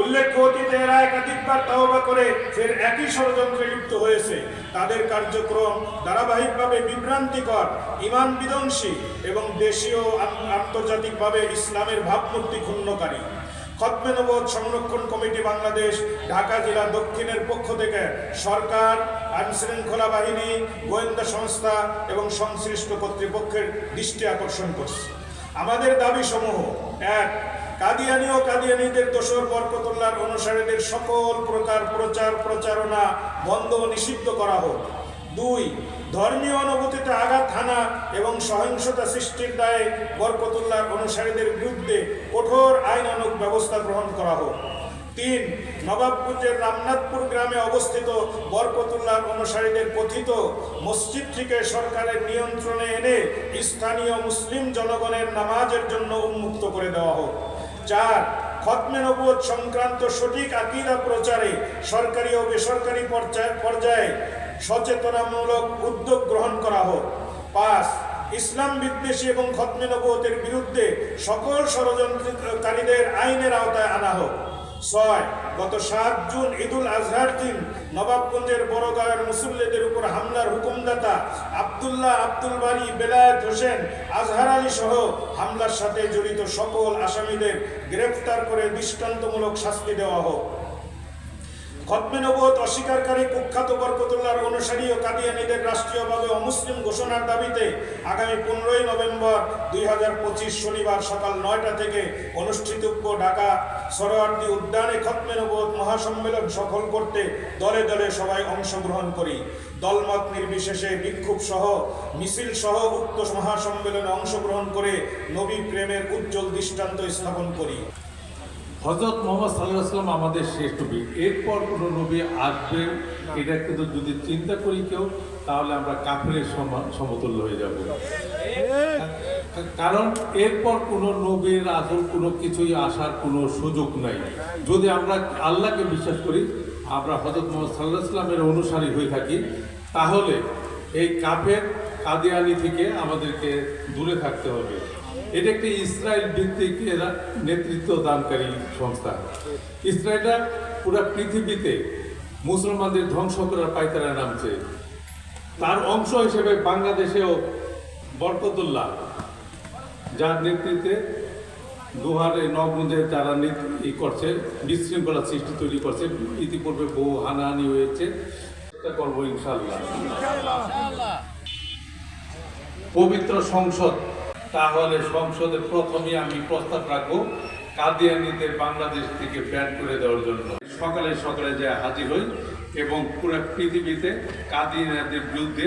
উল্লেখ্য অতীতে এরা একাধিকবার তওবা করে ফের একই ষড়যন্ত্রে লিপ্ত হয়েছে। তাদের কার্যক্রম ধারাবাহিকভাবে বিভ্রান্তিকর, ইমান বিধ্বংসী এবং দেশীয় আন্তর্জাতিকভাবে ইসলামের ভাবমূর্তি ক্ষুণ্ণকারী। খতমে নবদ সংরক্ষণ কমিটি বাংলাদেশ, ঢাকা জেলা দক্ষিণের পক্ষ থেকে সরকার, আইনশৃঙ্খলা বাহিনী, গোয়েন্দা সংস্থা এবং সংশ্লিষ্ট কর্তৃপক্ষের দৃষ্টি আকর্ষণ করছে। আমাদের দাবি সমূহ এক কাদিয়ানি ও কাদিয়ানিদের দোসর বরকতুল্লাহর অনুসারীদের সকল প্রকার প্রচার, প্রচারণা বন্ধ নিষিদ্ধ করা হোক। দুই, ধর্মীয় অনুভূতিতে আঘাত হানা এবং সহিংসতা সৃষ্টির দায়ে বরকতুল্লাহর অনুসারীদের বিরুদ্ধে কঠোর আইনানুগ ব্যবস্থা গ্রহণ করা হোক। তিন, নবাবগঞ্জের রামনাথপুর গ্রামে অবস্থিত বরকতুল্লাহর অনুসারীদের কথিত মসজিদটিকে সরকারের নিয়ন্ত্রণে এনে স্থানীয় মুসলিম জনগণের নামাজের জন্য উন্মুক্ত করে দেওয়া হোক। চার খতমে নবুয়ত সংক্রান্ত সঠিক আকিদা প্রচারে সরকারি ও বেসরকারি পর্যায়ে পর্যায়ে সচেতনামূলক উদ্যোগ গ্রহণ করা হোক। পাঁচ, ইসলাম বিদ্বেষী এবং খতমে নবুয়তের বিরুদ্ধে সকল ষড়যন্ত্রকারীদের আইনের আওতায় আনা হোক। ছয়, গত সাত জুন ঈদুল আজহার দিন নবাবগঞ্জের বড়গাঁয়ের মুসল্লিদের উপর হামলার হুকুমদাতা আবদুল্লাহ আব্দুল বাড়ি বেলায়েত হোসেন, আজহার আলী সহ হামলার সাথে জড়িত সকল আসামিদের গ্রেফতার করে দৃষ্টান্তমূলক শাস্তি দেওয়া হোক। খতমে নবত অস্বীকারী কুখ্যাত বরকতুল্লাহর অনুসারী ও কাদিয়ানীদের রাষ্ট্রীয়ভাবে অমুসলিম ঘোষণার দাবিতে আগামী পনেরোই নভেম্বর দুই হাজার পঁচিশ শনিবার সকাল নয়টা থেকে অনুষ্ঠিতব্য ঢাকা সরোয়ার্দী উদ্যানে খতমে নবত মহাসম্মেলন সফল করতে দলে দলে সবাই অংশগ্রহণ করি। দলমত নির্বিশেষে বিক্ষোভ সহ, মিছিল সহ উক্ত মহাসম্মেলনে অংশগ্রহণ করে নবী প্রেমের উজ্জ্বল দৃষ্টান্ত স্থাপন করি। হজরত মোহাম্মদ সাল্লাহ সাল্লাম আমাদের শ্রেষ্ঠ নবী এরপর কোনো নবী আসবে, এটা কিন্তু যদি চিন্তা করি কেউ, তাহলে আমরা কাফের সমতুল্য হয়ে যাব। কারণ এরপর কোনো নবীর আসল কোনো কিছুই আসার কোনো সুযোগ নাই। যদি আমরা আল্লাহকে বিশ্বাস করি, আমরা হজরত মোহাম্মদ সাল্লাহ সাল্লামের অনুসারী হয়ে থাকি, তাহলে এই কাফের কাদিয়ানি থেকে আমাদেরকে দূরে থাকতে হবে। এটা একটি ইসরায়েল ভিত্তিক এরা নেতৃত্ব দানকারী সংস্থা। ইসরায়েলটা পুরো পৃথিবীতে মুসলমানদের ধ্বংস করার পাইতারা নামছে। তার অংশ হিসেবে বাংলাদেশেও বরকতুল্লাহ, যার নেতৃত্বে দুহারে নবগঞ্জে যারা ই করছে, বিশৃঙ্খলা সৃষ্টি তৈরি করছে, ইতিপূর্বে বহু হানাহানি হয়েছে। চেষ্টা করব ইনশাল্লাহ পবিত্র সংসদ, তাহলে সংসদে প্রথমে আমি প্রস্তাব রাখব কাদিয়ানিতে বাংলাদেশ থেকে ব্যান করে দেওয়ার জন্য। সকালে সকালে যে হাজির হই এবং পুরো পৃথিবীতে কাদিয়ানিদের বিরুদ্ধে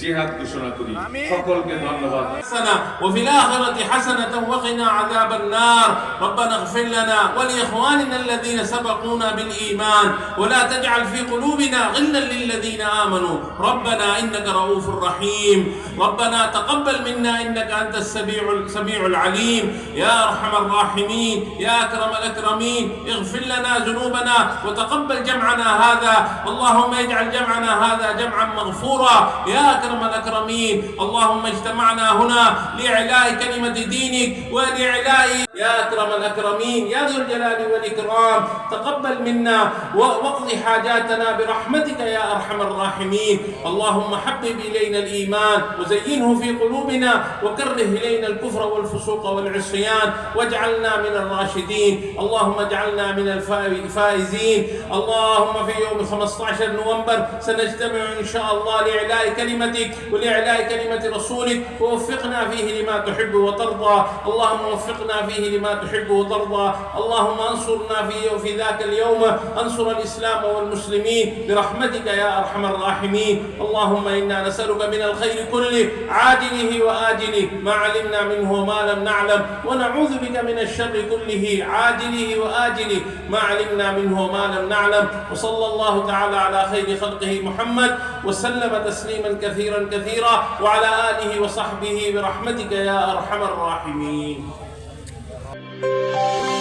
জিহাদ ঘোষণা করি সকলকে ধন্যবাদ حسنة وفي الآخرة حسنة وقنا عذاب النار ربنا اغفر لنا ولإخواننا الذين سبقونا بالإيمان ولا تجعل في قلوبنا غلا للذين آمنوا ربنا إنك رؤوف رحيم ربنا تقبل منا إنك أنت السميع السميع العليم يا أرحم الراحمين يا أكرم الأكرمين اغفر لنا ذنوبنا وتقبل جمعنا هذا اللهم اجعل جمعنا هذا جمعا مغفورا يا أكرم الأكرمين اللهم اجتمعنا هنا لإعلاء كلمة دينك ولإعلاء يا أكرم الأكرمين يا ذو الجلال والإكرام تقبل منا واقض حاجاتنا برحمتك يا أرحم الراحمين. اللهم حبب إلينا الإيمان وزينه في قلوبنا وكره إلينا الكفر والفسوق والعصيان واجعلنا من الراشدين. اللهم اجعلنا من الفائزين. اللهم في يوم 15 نوفمبر سنجتمع إن شاء الله لإعلاء كلمتك ولإعلاء كلمة رسولك ووفقنا فيه لما تحب وترضى. اللهم وفقنا فيه لما تحب وترضى. اللهم انصرنا فيه وفي ذاك اليوم. انصر الإسلام والمسلمين. برحمتك يا أرحم الراحمين. اللهم إنا نسألك من الخير كله. عاجله وآجله. ما علمنا منه وما لم نعلم. ونعوذ بك من الشر كله. عاجله وآجله. ما علمنا منه وما لم نعلم. وصلى الله تعالى على خير خلقه محمد. وسلم تسليما كثيرا كثيرا. وعلى آله وصحبه برحمتك يا أرحم الراحمين. 了。